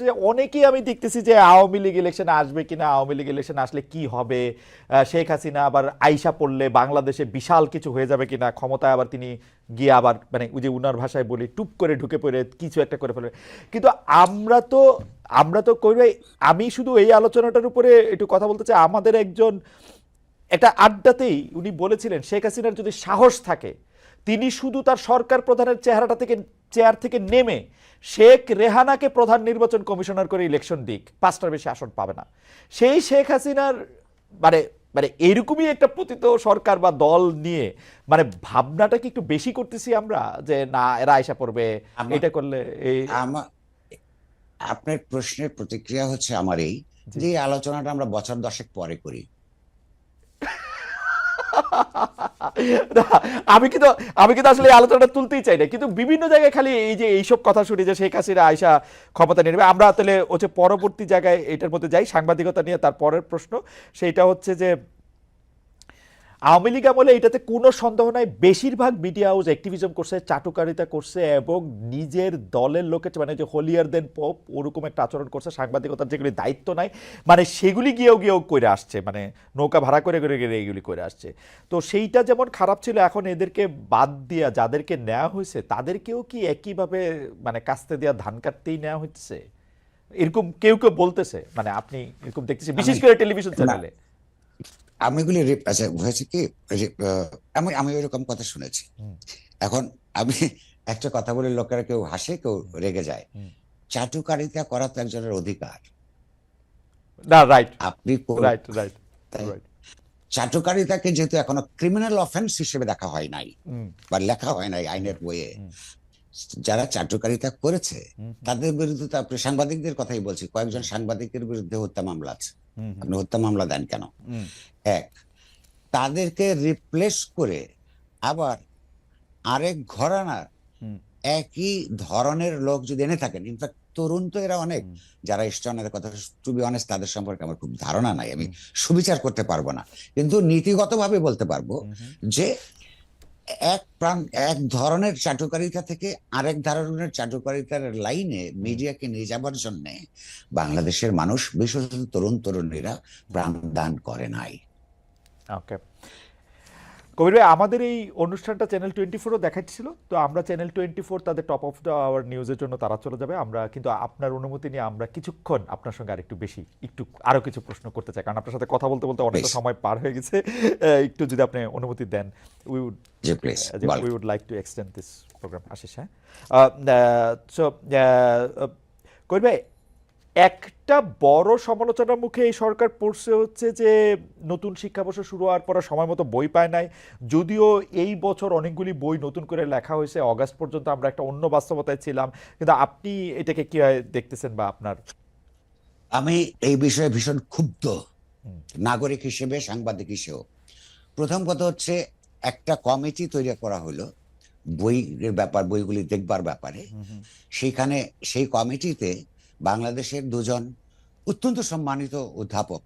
যে অনেকেই আমি দেখতেছি যে আওয়ামী লীগ ইলেকশন আসবে কিনা, আওয়ামী লীগ ইলেকশন আসলে কি হবে? শেখ হাসিনা আবার আইসা পড়লে বাংলাদেশে বিশাল কিছু হয়ে যাবে কিনা? ক্ষমতায় আবার তিনি গিয়ে আবার মানে ওই যে উনার ভাষায় বলি, টুপ করে ঢুকে পড়ে, কিছু একটা করে ফেলবে কিন্তু আমরা তো আমরা তো করবে আমি শুধু এই আলোচনাটার উপরে একটু কথা বলতে চাই। আমাদের একজন, একটা আড্ডাতেই উনি বলেছিলেন, শেখ হাসিনার যদি সাহস থাকে, তিনি শুধু তার সরকার প্রধানের চেহারাটা থেকে চেয়ার থেকে নেমে শেখ রেহানাকে প্রধান নির্বাচন কমিশনার করে ইলেকশন দিক। পাঁচটার বেশি আসন পাবে না। সেই শেখ হাসিনার মানে মানে এরকমই একটা পতিত সরকার বা দল নিয়ে মানে ভাবনাটা কি একটু বেশি করতেছি আমরা? যে না এরা আয়সা পড়বে এটা করলে এই আপনার প্রশ্নের প্রতিক্রিয়া হচ্ছে আমার এই যে আলোচনাটা আমরা বছর দশেক পরে করি। আমি কিন্তু আমি কিন্তু আসলে আলোচনাটা তুলতেই চাই না। কিন্তু বিভিন্ন জায়গায় খালি এই যে এইসব কথা শুনি যে শেখ হাসিনা আয়সা ক্ষমতা নিয়ে নেবে, আমরা তাহলে হচ্ছে পরবর্তী জায়গায় এটার মধ্যে যাই, সাংবাদিকতা নিয়ে তার পরের প্রশ্ন। সেইটা হচ্ছে যে আওয়ামী লীগ আমলে এটাতে কোনো সন্দেহ নাই। বেশিরভাগ মিডিয়া হাউস অ্যাক্টিভিজম করছে চাটুকারিতা করছে এবং নিজের দলের লোকের মানে যে হোলিয়ার দেন পপ ওরকম একটা আচরণ করছে সাংবাদিকতার যেগুলি দায়িত্ব নাই মানে সেগুলি গিয়েও গিয়েও করে আসছে মানে নৌকা ভাড়া করে করে করে এগুলি করে আসছে। তো সেইটা যেমন খারাপ ছিল এখন এদেরকে বাদ দিয়া যাদেরকে নেওয়া হয়েছে তাদেরকেও কি একইভাবে মানে কাস্তে দেওয়া ধান কাটতেই নেওয়া হচ্ছে এরকম কেউ কেউ বলতেছে মানে আপনি এরকম দেখতেছি বিশেষ করে টেলিভিশন চ্যানেলে। আমি এগুলি রিপ- আচ্ছা হয়েছে কি? আমি আমি এরকম কথা শুনেছি। এখন আমি একটা কথা বলে লোকেরা কেউ হাসে কেউ রেগে যায়। চাটুকারিতা করা তো একজনের অধিকার। না রাইট আপনি রাইট রাইট রাইট চাটুকারিতাকে যেহেতু এখনও ক্রিমিনাল অফেন্স হিসেবে দেখা হয় নাই বা লেখা হয় নাই আইনের বইয়ে যারা চাটুকারিতা করেছে তাদের বিরুদ্ধে তো আপনি সাংবাদিকদের কথাই বলছি কয়েকজন সাংবাদিকের বিরুদ্ধে হত্যা মামলা আছে। আপনি হত্যা মামলা দেন কেন? এক তাদেরকে রিপ্লেস করে আবার আরেক ঘরানার একই ধরনের লোক যদি এনে থাকেন ইনফ্যাক্ট তরুণ তো এরা অনেক। যারা ইস্টনের কথা টু বি অনেস্ট তাদের সম্পর্কে আমার খুব ধারণা নাই। আমি সুবিচার করতে পারব না। কিন্তু নীতিগতভাবে বলতে পারব। যে এক প্রাণ, এক ধরনের চাটুকারিতা থেকে আরেক ধরনের চাটুকারিতার লাইনে মিডিয়াকে নিয়ে যাবার জন্য বাংলাদেশের মানুষ বিশেষত তরুণ, তরুণীরা প্রাণ দান করে নাই। ওকে কবির ভাই আমাদের এই অনুষ্ঠানটা চ্যানেল টোয়েন্টি ফোরও দেখাচ্ছিল তো আমরা চ্যানেল টোয়েন্টি ফোর তাদের টপ অফ দ্য আওয়ার নিউজের জন্য তারা চলে যাবে। আমরা কিন্তু আপনার অনুমতি নিয়ে আমরা কিছুক্ষণ আপনার সঙ্গে আরেকটু বেশি একটু আরও কিছু প্রশ্ন করতে চাই কারণ আপনার সাথে কথা বলতে বলতে অনেকটা সময় পার হয়ে গেছে। একটু যদি আপনি অনুমতি দেন we would we would like to extend this program Ashis হ্যাঁ? সো কই ভাই একটা বড় সমালোচনার মুখে এই সরকার পড়ছে হচ্ছে যে নতুন শিক্ষাবর্ষ শুরু হওয়ার পরে সময় মতো বই পায় নাই। যদিও এই বছর অনেকগুলি বই নতুন করে লেখা হয়েছে অগাস্ট পর্যন্ত আমরা একটা অন্য বাস্তবতায় ছিলাম। কিন্তু আপনি এটাকে কি দেখতেছেন বা আপনার? আমি এই বিষয়ে ভীষণ ক্ষুব্ধ নাগরিক হিসেবে সাংবাদিক হিসেবেও। প্রথম কথা হচ্ছে একটা কমিটি তৈরি করা হলো বইয়ের ব্যাপার বইগুলি দেখবার ব্যাপারে। সেইখানে সেই কমিটিতে বাংলাদেশের দুজন অত্যন্ত সম্মানিত অধ্যাপক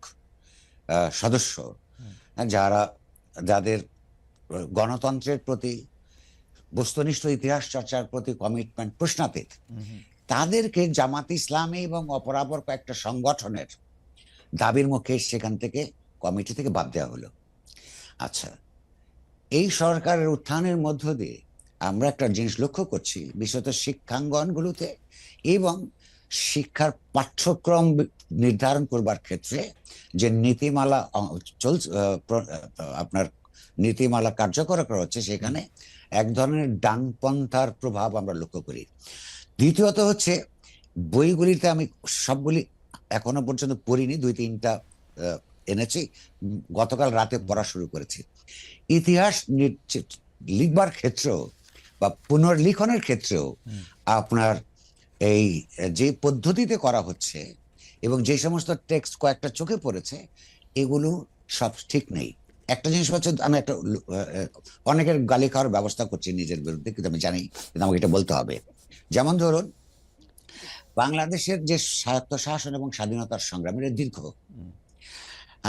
সদস্য যারা যাদের গণতন্ত্রের প্রতি বস্তুনিষ্ঠ ইতিহাস চর্চার প্রতি কমিটমেন্ট প্রশ্নাতীত। তাদেরকে জামাত ইসলামী এবং অপরাপর কয়েকটা সংগঠনের দাবির মুখে সেখান থেকে কমিটি থেকে বাদ দেওয়া হলো। আচ্ছা এই সরকারের উত্থানের মধ্য দিয়ে আমরা একটা জিনিস লক্ষ্য করছি বিশেষত শিক্ষাঙ্গনগুলোতে এবং শিক্ষার পাঠ্যক্রম নির্ধারণ করবার ক্ষেত্রে যে নীতিমালা চলছে আপনার নীতিমালা কার্যকর করা হচ্ছে সেখানে এক ধরনের ডানপন্থার প্রভাব আমরা লক্ষ্য করি। দ্বিতীয়ত হচ্ছে বইগুলিতে আমি সবগুলি এখনও পর্যন্ত পড়িনি দুই তিনটা এনেছি। গতকাল রাতে পড়া শুরু করেছি। ইতিহাস লিখবার ক্ষেত্রেও বা পুনর্লিখনের ক্ষেত্রেও আপনার এই যে পদ্ধতিতে করা হচ্ছে এবং যে সমস্ত টেক্সট কয়েকটা চোখে পড়েছে এগুলো সব ঠিক নেই। একটা জিনিস হচ্ছে আমি একটা অনেকের গালি খাওয়ার ব্যবস্থা করছি নিজের বিরুদ্ধে কিন্তু আমি জানি কিন্তু আমাকে এটা বলতে হবে। যেমন ধরুন বাংলাদেশের যে স্বায়ত্ত শাসন এবং স্বাধীনতার সংগ্রাম এটা দীর্ঘ।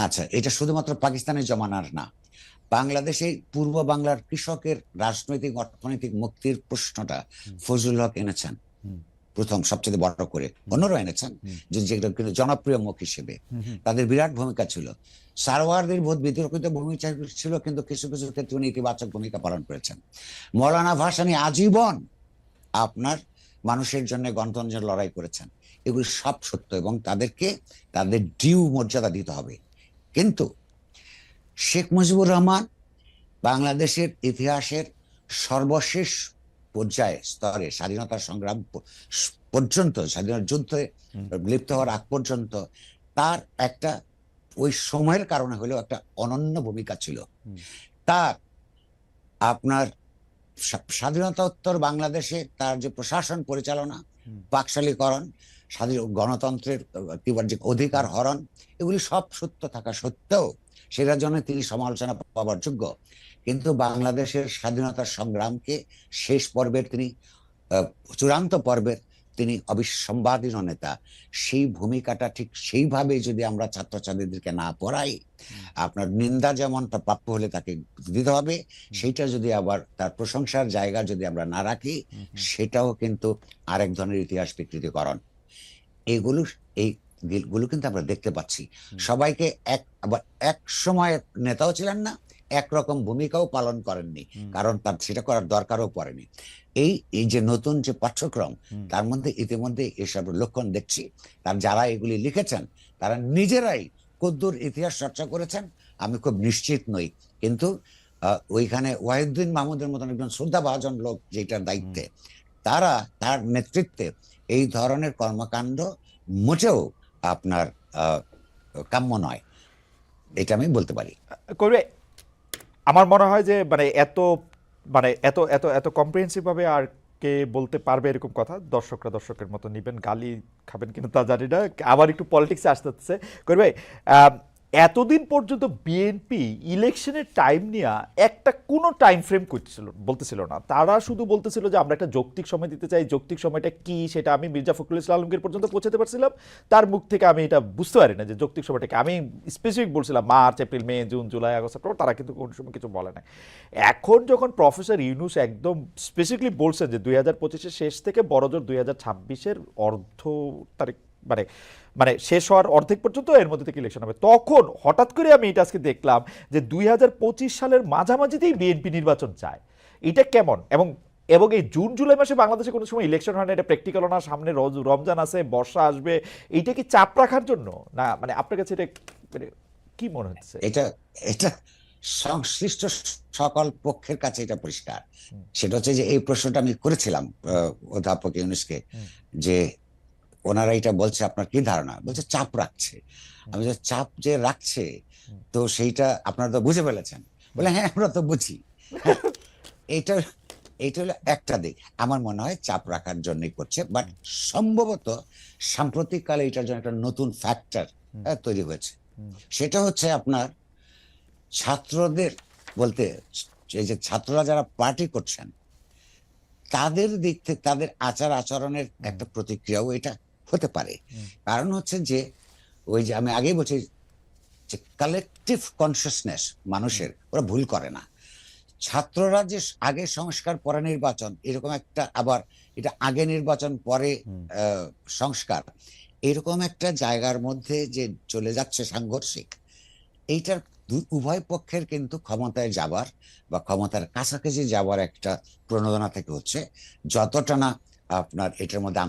আচ্ছা এটা শুধুমাত্র পাকিস্তানের জমানার না বাংলাদেশে পূর্ব বাংলার কৃষকের রাজনৈতিক অর্থনৈতিক মুক্তির প্রশ্নটা। ফজলুল হক এনেছেন। প্রথম সবচেয়ে বড় করে অন্যরাও এনেছেন। যে যেগুলো জনপ্রিয় মুখ হিসেবে। তাদের বিরাট ভূমিকা ছিল। সারওয়ারদের বহুত বিতর্কিত ভূমিকা ছিল কিন্তু কিছু কিছু ক্ষেত্রে উনি ইতিবাচক ভূমিকা পালন করেছেন। মৌলানা ভাসানী আজীবন আপনার মানুষের জন্য গণতন্ত্রের লড়াই করেছেন। এগুলি সব সত্য এবং তাদেরকে তাদের ডিউ মর্যাদা দিতে হবে। কিন্তু শেখ মুজিবুর রহমান বাংলাদেশের ইতিহাসের সর্বশেষ পর্যায়ে স্তরে স্বাধীনতা সংগ্রাম পর্যন্ত স্বাধীনতা যুদ্ধে লিপ্ত হওয়ার আগ পর্যন্ত তার একটা ওই সময়ের কারণে হলেও একটা অনন্য ভূমিকা ছিল। তার আপনার স্বা- স্বাধীনতোত্তর বাংলাদেশে তার যে প্রশাসন পরিচালনা। বাকশালীকরণ স্বাধীন গণতন্ত্রের কি যে অধিকার হরণ এগুলি সব সত্য থাকা সত্ত্বেও সেটার জন্য তিনি সমালোচনা পাওয়ার যোগ্য কিন্তু বাংলাদেশের স্বাধীনতার সংগ্রামকে শেষ পর্বের তিনি চূড়ান্ত পর্বের তিনি অবিসম্বাদীন নেতা সেই ভূমিকাটা ঠিক সেইভাবে যদি আমরা ছাত্রছাত্রীদেরকে না পড়াই আপনার নিন্দা যেমন তার প্রাপ্য হলে তাকে দিতে হবে সেইটা যদি আবার তার প্রশংসার জায়গা যদি আমরা না রাখি সেটাও কিন্তু আরেক ধরনের ইতিহাস বিকৃতিকরণ। এগুলো এই গুলো কিন্তু আমরা দেখতে পাচ্ছি। সবাইকে এক আবার এক সময় নেতাও ছিলেন না একরকম ভূমিকাও পালন করেননি। কারণ তার সেটা করার দরকারও পড়েনি। এই এই যে নতুন যে পাঠ্যক্রম তার মধ্যে ইতিমধ্যে এসব লক্ষণ দেখছি। তার যারা এগুলি লিখেছেন তারা নিজেরাই কদ্দুর ইতিহাস চর্চা করেছেন। আমি খুব নিশ্চিত নই। কিন্তু ওইখানে ওয়াহিদ্দিন মাহমুদের মতন একজন শ্রদ্ধাভাজন লোক যেটার দায়িত্বে তারা তার নেতৃত্বে এই ধরনের কর্মকাণ্ড মোটেও আপনার আহ, কাম্য নয়। এটা আমি বলতে পারি। করবে আমার মনে হয় যে মানে এত মানে এত এত এত কম্প্রিহেন্সিভ ভাবে আর কে বলতে পারবে এরকম কথা, দর্শকরা দর্শকের মতো নিবেন, গালি খাবেন কিন্তু তা জানি না, আবার একটু পলিটিক্সে আসতে হচ্ছে। করবে এতদিন পর্যন্ত বিএনপি ইলেকশনের টাইম নিয়ে একটা কোনো টাইম ফ্রেম করছিল, বলতেছিল না। তারা শুধু বলতেছিল যে, আমরা একটা যৌক্তিক সময় দিতে চাই। যৌক্তিক সময়টা কি সেটা আমি মির্জা ফখরুল ইসলাম আলমগীর পর্যন্ত পৌঁছাতে পারছিলাম। তার মুখ থেকে আমি এটা বুঝতে পারি না যে, যৌক্তিক সময়টাকে আমি স্পেসিফিক বলছিলাম, March, April, May, June, July, August, September, তারা কিন্তু কোনো সময় কিছু বলে না এখন যখন প্রফেসর ইউনুস একদম স্পেসিফিকলি বলছেন যে, দুই হাজার পঁচিশের শেষ থেকে বড়জোর দুই হাজার ছাব্বিশের অর্ধ তারিখ মানে মানে শেষ হওয়ার অর্ধেক পর্যন্ত এর মধ্যে থেকে ইলেকশন হবে। তখন হঠাৎ করে আমি এটা আজকে দেখলাম যে দুই হাজার পঁচিশ সালের মাঝামাঝিতেই বিএনপি নির্বাচন চায়। এটা কেমন? এবং এবং এই জুন জুলাই মাসে বাংলাদেশে কোনো সময় ইলেকশন হয় না এটা প্র্যাকটিক্যাল না সামনে রজ- রমজান আছে বর্ষা আসবে এইটা কি চাপ রাখার জন্য? না মানে আপনার কাছে এটা মানে কি মনে হচ্ছে? এটা এটা সংশ্লিষ্ট সকল পক্ষের কাছে এটা পরিষ্কার। সেটা হচ্ছে যে এই প্রশ্নটা আমি করেছিলাম অধ্যাপক ইউনুসকে যে ওনারা এটা বলছে আপনার কি ধারণা? বলছে চাপ রাখছে। আমি যে চাপ যে রাখছে তো সেইটা আপনারা তো বুঝে ফেলেছেন। বলে হ্যাঁ আমরা তো বুঝি। হ্যাঁ, এইটা এইটা হলো একটা দিক। আমার মনে হয় চাপ রাখার জন্যই করছে বাট সম্ভবত সাম্প্রতিককালে এটার জন্য একটা নতুন ফ্যাক্টর। তৈরি হয়েছে। সেটা হচ্ছে আপনার ছাত্রদের বলতে এই যে ছাত্ররা যারা পার্টি করছেন তাদের দিক থেকে তাদের আচার আচরণের একটা প্রতিক্রিয়াও এটা হতে পারে। কারণ হচ্ছে যে ওই যে আমি আগেই বলছি যে কালেকটিভ কনসিয়াসনেস মানুষের ওরা ভুল করে না। ছাত্ররা যে আগে সংস্কার পরে নির্বাচন এরকম একটা আবার এটা আগে নির্বাচন পরে সংস্কার এরকম একটা জায়গার মধ্যে যে চলে যাচ্ছে সাংঘর্ষিক এইটার উভয় পক্ষের কিন্তু ক্ষমতায় যাবার বা ক্ষমতার কাছাকাছি যাবার একটা প্রণোদনা থেকে হচ্ছে যতটা না আপনার এটার মধ্যে